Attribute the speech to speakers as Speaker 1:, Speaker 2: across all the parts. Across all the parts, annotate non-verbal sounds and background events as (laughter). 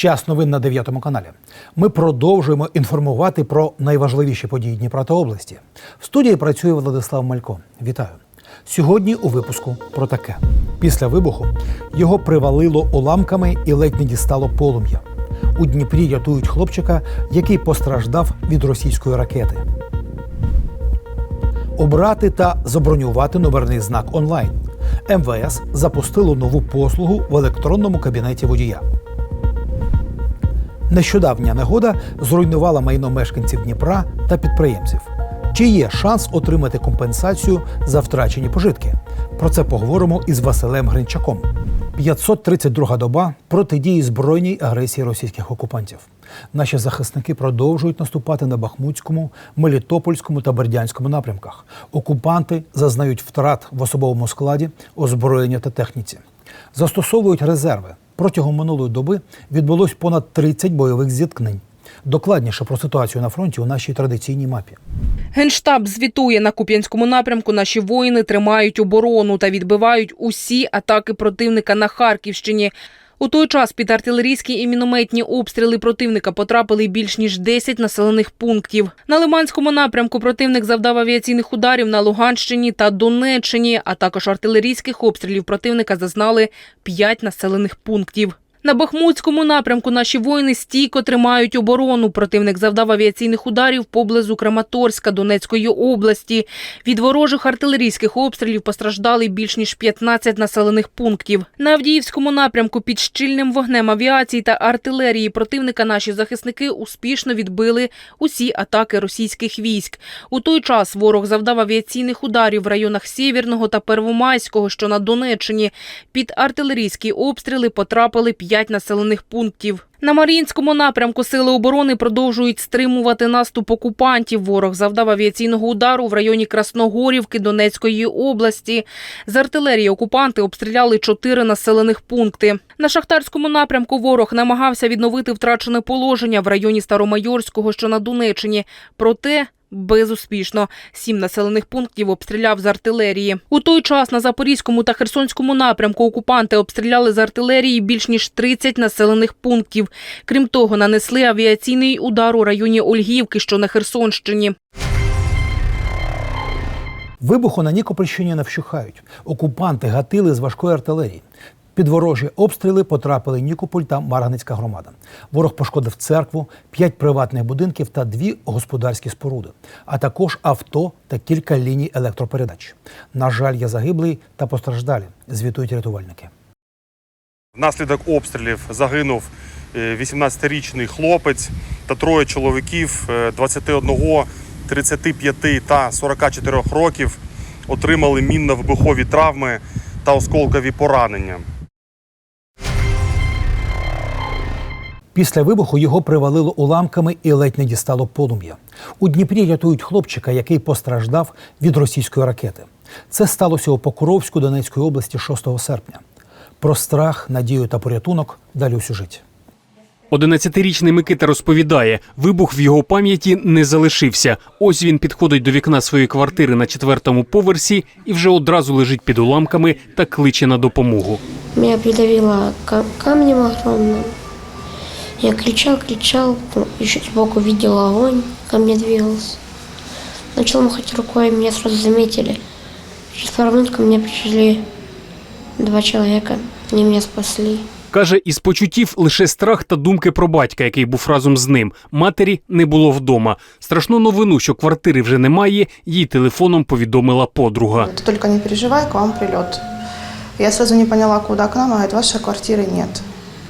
Speaker 1: Час новин на 9 каналі. Ми продовжуємо інформувати про найважливіші події Дніпра та області. В студії працює Владислав Малько. Вітаю. Сьогодні у випуску про таке: після вибуху його привалило уламками і ледь не дістало полум'я. У Дніпрі рятують хлопчика, який постраждав від російської ракети. Обрати та забронювати номерний знак онлайн. МВС запустило нову послугу в електронному кабінеті водія. Нещодавня негода зруйнувала майно мешканців Дніпра та підприємців. Чи є шанс отримати компенсацію за втрачені пожитки? Про це поговоримо із Василем Гринчаком. 532 доба протидії збройній агресії російських окупантів. Наші захисники продовжують наступати на Бахмутському, Мелітопольському та Бердянському напрямках. Окупанти зазнають втрат в особовому складі, озброєння та техніці. Застосовують резерви. Протягом минулої доби відбулось понад 30 бойових зіткнень. Докладніше про ситуацію на фронті у нашій традиційній мапі.
Speaker 2: Генштаб звітує на Куп'янському напрямку. Наші воїни тримають оборону та відбивають усі атаки противника на Харківщині. У той час під артилерійські і мінометні обстріли противника потрапили більш ніж 10 населених пунктів. На Лиманському напрямку противник завдав авіаційних ударів на Луганщині та Донеччині, а також артилерійських обстрілів противника зазнали 5 населених пунктів. На Бахмутському напрямку наші воїни стійко тримають оборону. Противник завдав авіаційних ударів поблизу Краматорська Донецької області. Від ворожих артилерійських обстрілів постраждали більш ніж 15 населених пунктів. На Авдіївському напрямку під щільним вогнем авіації та артилерії противника наші захисники успішно відбили усі атаки російських військ. У той час ворог завдав авіаційних ударів в районах Сєвєрного та Первомайського, що на Донеччині. Під артилерійські обстріли потрапили 5 населених пунктів. На Мар'їнському напрямку сили оборони продовжують стримувати наступ окупантів. Ворог завдав авіаційного удару в районі Красногорівки Донецької області. З артилерії окупанти обстріляли чотири населених пункти. На шахтарському напрямку ворог намагався відновити втрачене положення в районі Старомайорського, що на Донеччині. Проте Безуспішно сім населених пунктів обстріляв з артилерії. У той час на Запорізькому та Херсонському напрямку окупанти обстріляли з артилерії більш ніж 30 населених пунктів. Крім того, нанесли авіаційний удар у районі Ольгівки, що на Херсонщині.
Speaker 1: Вибуху на Нікопольщині не вщухають. Окупанти гатили з важкої артилерії. Під ворожі обстріли потрапили Нікополь та Марганицька громада. Ворог пошкодив церкву, п'ять приватних будинків та дві господарські споруди, а також авто та кілька ліній електропередач. На жаль, є загиблий та постраждалі, звітують рятувальники.
Speaker 3: Внаслідок обстрілів загинув е, 18-річний хлопець та троє чоловіків е, 21, 35 та 44 років отримали мінно-вибухові травми та осколкові поранення.
Speaker 1: Після вибуху його привалило уламками і ледь не дістало полум'я. У Дніпрі рятують хлопчика, який постраждав від російської ракети. Це сталося у Покровську Донецької області 6 серпня. Про страх, надію та порятунок далі у сюжеті.
Speaker 4: 11-річний Микита розповідає, вибух в його пам'яті не залишився. Ось він підходить до вікна своєї квартири на четвертому поверсі і вже одразу лежить під уламками та кличе на допомогу.
Speaker 5: Меня придавило ка- камнем огромным. Я кричал, кричал, еще сбоку видел огонь, ко мне двигался. Начал махать рукой, меня сразу заметили. Через пару минут ко мне пришли два человека, они меня спасли.
Speaker 4: Каже, із почуттів лише страх та думки про батька, який був разом з ним. Матері не було вдома. Страшну новину, що квартири вже немає, їй телефоном повідомила подруга.
Speaker 6: Ты только не переживай, к вам прилет. Я сразу не поняла, куда к нам, она говорит, вашей квартиры нет.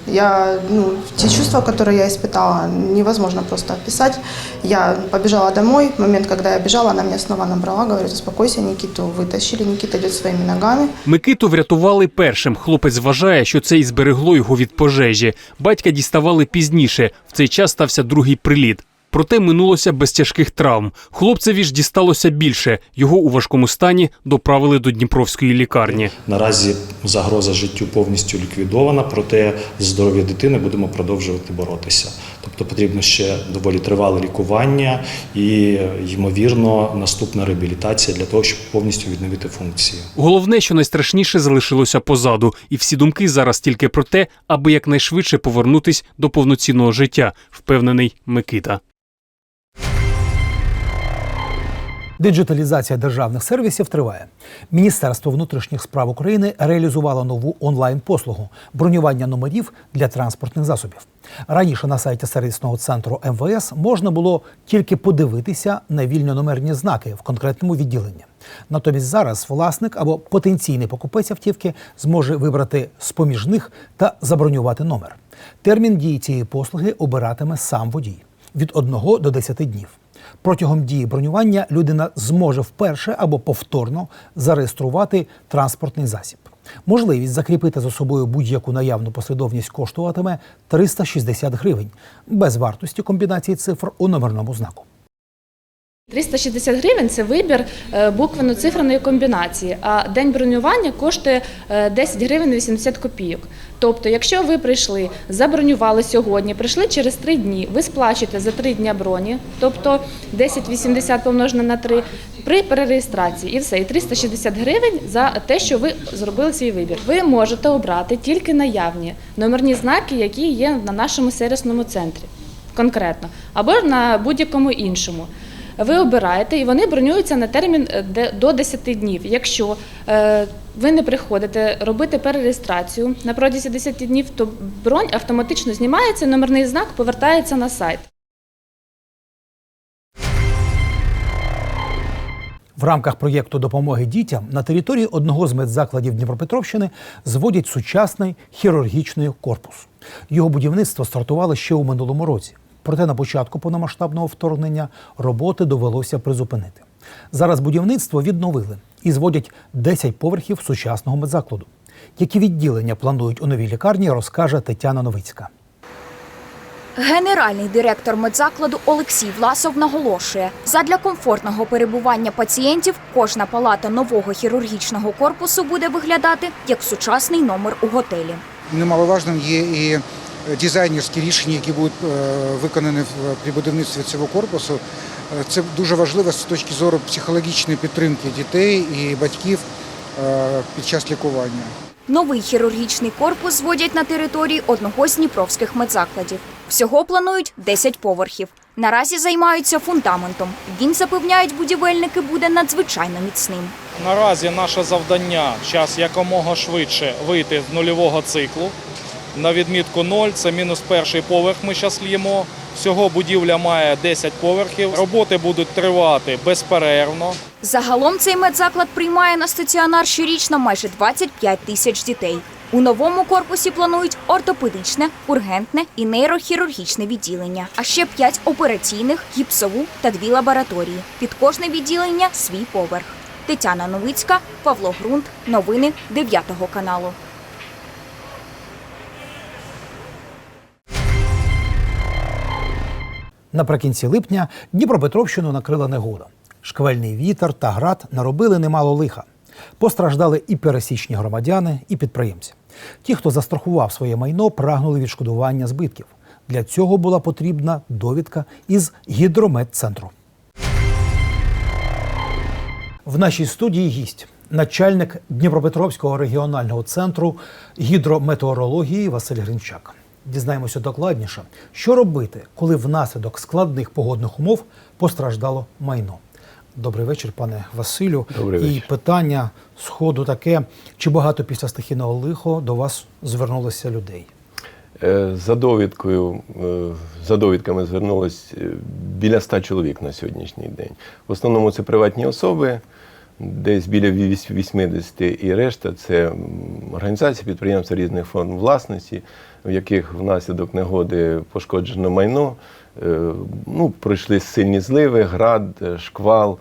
Speaker 6: Я, ну, те чувства, которые я испытала, невозможно просто описать. Я побежала домой. В момент, когда я бежала, она меня снова набрала, говорит, успокойся, Никиту вытащили, Никита идет своими ногами.
Speaker 4: Микиту врятували першим. Хлопець вважає, що це і зберегло його від пожежі. Батька діставали пізніше. В цей час стався другий приліт. Проте минулося без тяжких травм. Хлопцеві ж дісталося більше. Його у важкому стані доправили до Дніпровської лікарні.
Speaker 7: Наразі загроза життю повністю ліквідована, проте здоров'я дитини будемо продовжувати боротися. Тобто потрібно ще доволі тривале лікування і, ймовірно, наступна реабілітація для того, щоб повністю відновити функції.
Speaker 4: Головне, що найстрашніше залишилося позаду, і всі думки зараз тільки про те, аби якнайшвидше повернутись до повноцінного життя, впевнений Микита.
Speaker 1: Диджиталізація державних сервісів триває. Міністерство внутрішніх справ України реалізувало нову онлайн-послугу бронювання номерів для транспортних засобів. Раніше на сайті сервісного центру МВС можна було тільки подивитися на вільнономерні знаки в конкретному відділенні. Натомість зараз власник або потенційний покупець автівки зможе вибрати з поміж них та забронювати номер. Термін дії цієї послуги обиратиме сам водій від 1 до 10 днів. Протягом дії бронювання людина зможе вперше або повторно зареєструвати транспортний засіб. Можливість закріпити за собою будь-яку наявну послідовність коштуватиме 360 гривень без вартості комбінації цифр у номерному знаку.
Speaker 8: 360 гривень це вибір е, буквенно-циферної комбінації, а день бронювання коштує е, 10 гривень 80 копійок. Тобто, якщо ви прийшли, забронювали сьогодні, прийшли через 3 дні, ви сплачуєте за 3 дня броні, тобто 10,80 помножено на 3, при перереєстрації і все, і 360 гривень за те, що ви зробили свій вибір. Ви можете обрати тільки наявні номерні знаки, які є на нашому сервісному центрі конкретно, або на будь-якому іншому. Ви обираєте і вони бронюються на термін е, до 10 днів. Якщо е, ви не приходите робити перереєстрацію на протязі 10 днів, то бронь автоматично знімається, номерний знак повертається на сайт.
Speaker 1: В рамках проєкту допомоги дітям на території одного з медзакладів Дніпропетровщини зводять сучасний хірургічний корпус. Його будівництво стартувало ще у минулому році. Проте на початку повномасштабного вторгнення роботи довелося призупинити. Зараз будівництво відновили і зводять 10 поверхів сучасного медзакладу. Які відділення планують у новій лікарні, розкаже Тетяна Новицька.
Speaker 9: Генеральний директор медзакладу Олексій Власов наголошує, задля комфортного перебування пацієнтів кожна палата нового хірургічного корпусу буде виглядати як сучасний номер у готелі.
Speaker 10: Немаловажним є і дизайнерські рішення, які будуть е, виконані в- при будівництві цього корпусу. Е, Це дуже важливо з точки зору психологічної підтримки дітей і батьків е, під час лікування.
Speaker 9: Новий хірургічний корпус зводять на території одного з дніпровських медзакладів. Всього планують 10 поверхів. Наразі займаються фундаментом. Він запевняють будівельники буде надзвичайно міцним.
Speaker 11: Наразі наше завдання час якомога швидше вийти з нульового циклу. На відмітку 0 це мінус перший поверх. Ми зараз л'ємо. Всього будівля має 10 поверхів. Роботи будуть тривати безперервно.
Speaker 9: Загалом цей медзаклад приймає на стаціонар щорічно майже 25 тисяч дітей. У новому корпусі планують ортопедичне, ургентне і нейрохірургічне відділення, а ще 5 операційних, гіпсову та дві лабораторії. Під кожне відділення свій поверх. Тетяна Новицька, Павло Грунт. Новини 9 каналу.
Speaker 1: Наприкінці липня Дніпропетровщину накрила негода. Шквальний вітер та град наробили немало лиха. Постраждали і пересічні громадяни, і підприємці. Ті, хто застрахував своє майно, прагнули відшкодування збитків. Для цього була потрібна довідка із гідрометцентру. В нашій студії гість начальник Дніпропетровського регіонального центру гідрометеорології Василь Гринчак. Дізнаємося докладніше, що робити, коли внаслідок складних погодних умов постраждало майно. Добрий вечір, пане Василю.
Speaker 12: Добрий
Speaker 1: І питання з ходу таке: чи багато після стихійного лихо до вас звернулося людей?
Speaker 12: Е, За довідкою, е, за довідками звернулось е, біля ста чоловік на сьогоднішній день. В основному це приватні особи, десь біля 80 і решта це організації, підприємства різних форм власності, в яких внаслідок негоди пошкоджено майно. Е, Ну, пройшли сильні зливи, град, е, шквал.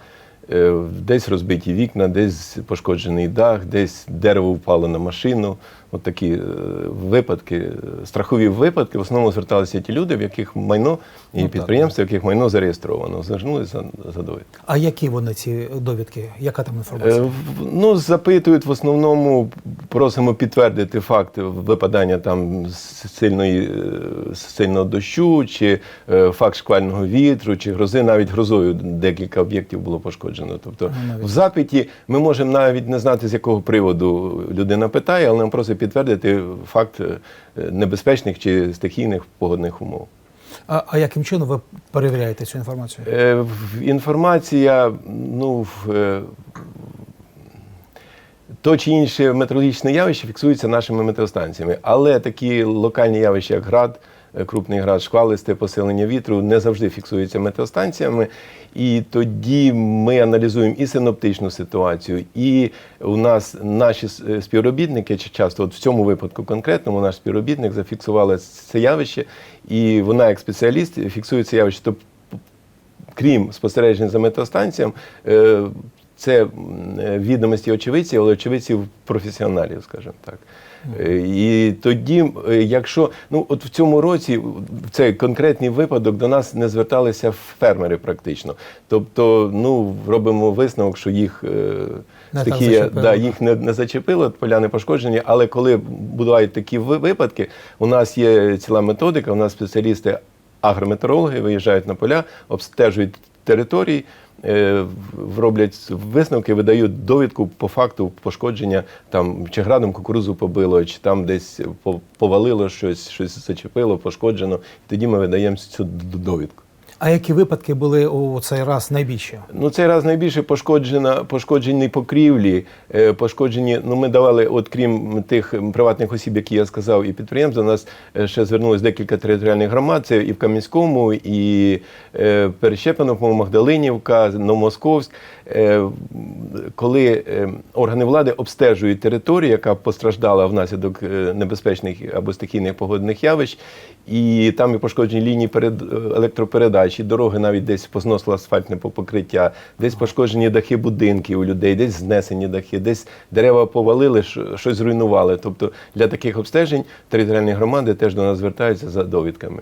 Speaker 12: Е, Десь розбиті вікна, десь пошкоджений дах, десь дерево впало на машину. от такі випадки, страхові випадки, в основному зверталися ті люди, в яких майно і
Speaker 1: Ну, так.
Speaker 12: підприємства, в яких майно зареєстровано, звернулися за, за довідку.
Speaker 1: А які вони ці довідки? Яка там
Speaker 12: Е,
Speaker 1: інформація?
Speaker 12: в- Ну, запитують в основному, просимо підтвердити факт випадання там сильної, е, сильного дощу, чи е, факт шквального вітру, чи грози, навіть грозою декілька об'єктів було пошкоджено. Тобто
Speaker 1: Ну, навіть.
Speaker 12: в запиті ми можемо навіть не знати, з якого приводу людина питає, але нам просить підтвердити факт е, небезпечних чи стихійних погодних умов.
Speaker 1: А, а яким чином ви перевіряєте цю інформацію?
Speaker 12: Е, Інформація, ну, в, е, то чи інше метеорологічне явище фіксується нашими метеостанціями, але такі локальні явища, як град, крупний град, шквалисте посилення вітру, не завжди фіксуються метеостанціями. І тоді ми аналізуємо і синоптичну ситуацію, і у нас наші е, співробітники чи часто, от в цьому випадку конкретному, наш співробітник зафіксувала це явище, і вона, як спеціаліст, фіксує це явище. Тобто крім спостережень за метеостанціям, е, це відомості очевидців, але очевидців професіоналів, скажімо так. Е, І тоді, е, якщо ну от в цьому році в цей конкретний випадок до нас не зверталися фермери практично. Тобто, ну робимо висновок, що їх е,
Speaker 1: Не
Speaker 12: стихія да. їх не, не зачепило, поля не пошкоджені. Але коли бувають такі випадки, у нас є ціла методика, у нас спеціалісти агрометеорологи виїжджають на поля, обстежують території, е, роблять висновки, видають довідку по факту пошкодження, там чи градом кукурузу побило, чи там десь повалило щось, щось зачепило, пошкоджено. Тоді ми видаємо цю довідку.
Speaker 1: А які випадки були у цей раз найбільше?
Speaker 12: Ну, цей раз найбільше пошкоджена, пошкоджені покрівлі, е, пошкоджені. Ну, ми давали, от крім тих приватних осіб, які я сказав, і підприємств, до нас е, ще звернулось декілька територіальних громад. Це і в Кам'янському, і е, Перещепино, по-моєму, Магдалинівка, Новомосковськ. Е, коли е, органи влади обстежують територію, яка постраждала внаслідок е, небезпечних або стихійних погодних явищ, і там і пошкоджені лінії перед е, електропередач, і дороги навіть десь позносило асфальтне покриття, десь пошкоджені дахи будинків у людей, десь знесені дахи, десь дерева повалили, щось зруйнували. Тобто для таких обстежень територіальні громади теж до нас звертаються за довідками.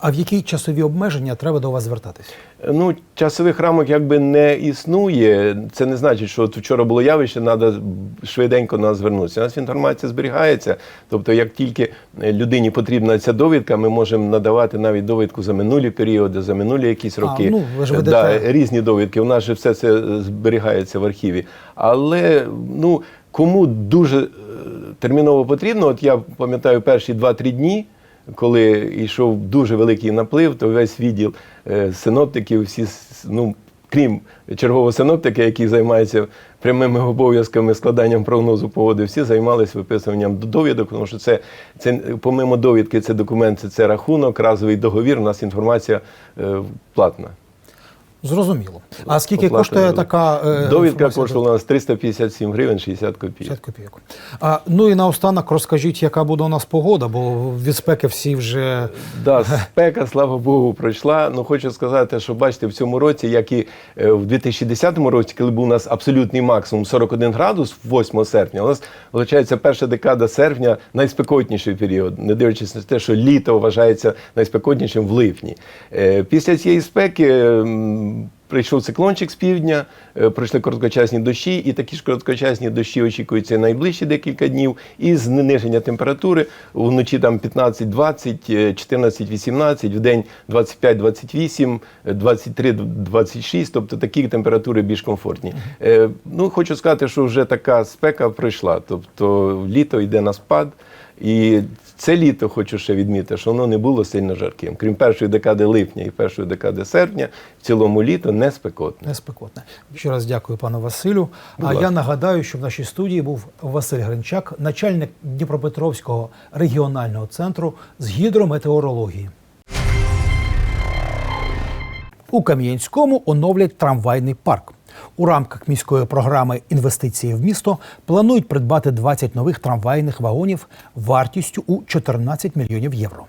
Speaker 1: А в які часові обмеження треба до вас звертатись?
Speaker 12: Ну, часових рамок якби не існує. Це не значить, що от вчора було явище, треба швиденько на нас звернутися. У нас інформація зберігається. Тобто, як тільки людині потрібна ця довідка, ми можемо надавати навіть довідку за минулі періоди, за минулі якісь
Speaker 1: А,
Speaker 12: роки.
Speaker 1: ну, ви ж ведете-
Speaker 12: да, різні довідки. У нас же все це зберігається в архіві. Але ну, кому дуже е, терміново потрібно, от я пам'ятаю перші 2-3 дні коли йшов дуже великий наплив, то весь відділ е, синоптиків, всі ну, крім чергового синоптика, який займається прямими обов'язками складанням прогнозу погоди, всі займалися виписуванням довідок, тому що це, це помимо довідки, це документ, це, це рахунок, разовий договір. У нас інформація е, платна.
Speaker 1: Зрозуміло. А скільки
Speaker 12: Оплата
Speaker 1: коштує
Speaker 12: довідки.
Speaker 1: така е,
Speaker 12: Довідка коштувала у нас 357 гривень 60 копійок.
Speaker 1: 50 копійок. А, ну і наостанок розкажіть, яка буде у нас погода, бо від спеки всі вже
Speaker 12: Да, (laughs) спека, слава Богу, пройшла. Ну хочу сказати, що бачите, в цьому році, як і е, в 2010 році, коли був у нас абсолютний максимум 41 градус 8 серпня, у нас виходить перша декада серпня найспекотніший період, не дивлячись на те, що літо вважається найспекотнішим в липні. Е, Після цієї спеки. Прийшов циклончик з півдня, е, пройшли короткочасні дощі, і такі ж короткочасні дощі очікуються найближчі декілька днів. І зниження температури вночі там 15-20, е, 14-18, в день 25-28, е, 23-26, тобто такі температури більш комфортні. Е, Ну, хочу сказати, що вже така спека пройшла. Тобто літо йде на спад. І це літо хочу ще відмітити, що воно не було сильно жарким. Крім першої декади липня і першої декади серпня, в цілому літо не спекотне.
Speaker 1: не спекотне. Ще раз дякую пану Василю.
Speaker 12: Будь
Speaker 1: а я нагадаю, що в нашій студії був Василь Гринчак, начальник Дніпропетровського регіонального центру з гідрометеорології. У Кам'янському оновлять трамвайний парк. У рамках міської програми інвестиції в місто планують придбати 20 нових трамвайних вагонів вартістю у 14 мільйонів євро.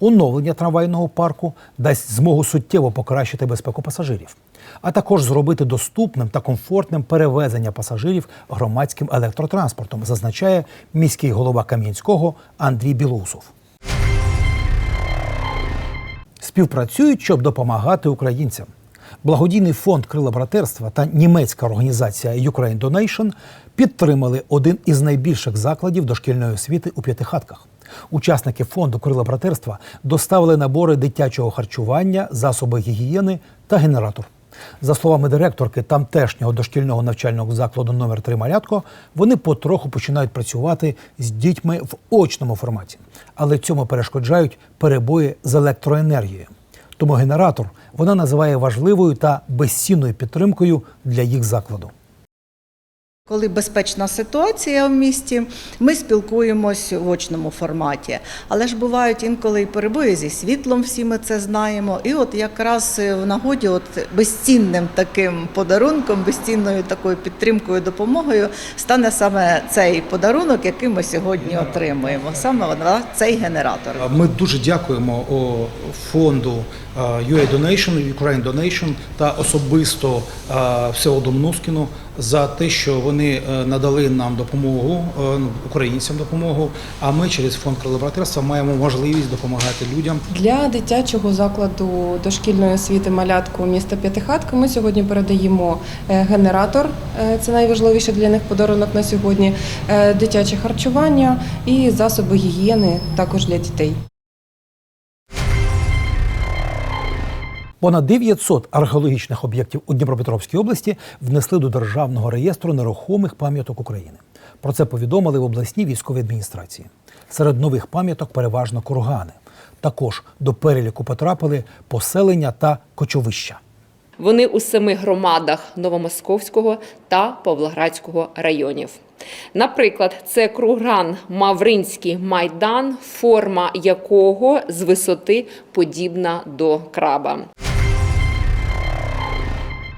Speaker 1: Оновлення трамвайного парку дасть змогу суттєво покращити безпеку пасажирів, а також зробити доступним та комфортним перевезення пасажирів громадським електротранспортом, зазначає міський голова Кам'янського Андрій Білоусов. Співпрацюють, щоб допомагати українцям. Благодійний фонд Крила братерства та німецька організація Ukraine Donation підтримали один із найбільших закладів дошкільної освіти у п'ятихатках. Учасники фонду Крила братерства доставили набори дитячого харчування, засоби гігієни та генератор. За словами директорки тамтешнього дошкільного навчального закладу номер 3 Малятко, вони потроху починають працювати з дітьми в очному форматі, але цьому перешкоджають перебої з електроенергією. Тому генератор вона називає важливою та безцінною підтримкою для їх закладу.
Speaker 13: Коли безпечна ситуація в місті, ми спілкуємось в очному форматі. Але ж бувають інколи і перебої зі світлом, всі ми це знаємо. І от якраз в нагоді, от безцінним таким подарунком, безцінною такою підтримкою, допомогою стане саме цей подарунок, який ми сьогодні отримуємо. Саме цей генератор.
Speaker 1: Ми дуже дякуємо фонду е, UA Donation, Ukraine Donation та особисто е, Всеволоду Мнускіну за те, що вони е, надали нам допомогу, е, ну, українцям допомогу. А ми через фонд крилобратерства маємо можливість допомагати людям.
Speaker 14: Для дитячого закладу дошкільної освіти малятку міста П'ятихатка ми сьогодні передаємо е, генератор, е, це найважливіше для них подарунок на сьогодні, е, дитяче харчування і засоби гігієни також для дітей.
Speaker 1: Понад 900 археологічних об'єктів у Дніпропетровській області внесли до Державного реєстру нерухомих пам'яток України. Про це повідомили в обласній військовій адміністрації. Серед нових пам'яток переважно кургани. Також до переліку потрапили поселення та кочовища.
Speaker 15: Вони у семи громадах Новомосковського та Павлоградського районів. Наприклад, це кругран Мавринський майдан, форма якого з висоти подібна до краба.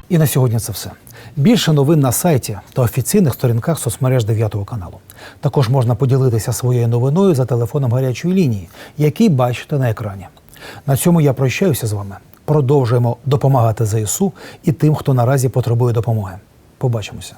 Speaker 1: І на сьогодні це все. Більше новин на сайті та офіційних сторінках соцмереж 9 каналу. Також можна поділитися своєю новиною за телефоном гарячої лінії, який бачите на екрані. На цьому я прощаюся з вами. Продовжуємо допомагати ЗСУ і тим, хто наразі потребує допомоги. Побачимося.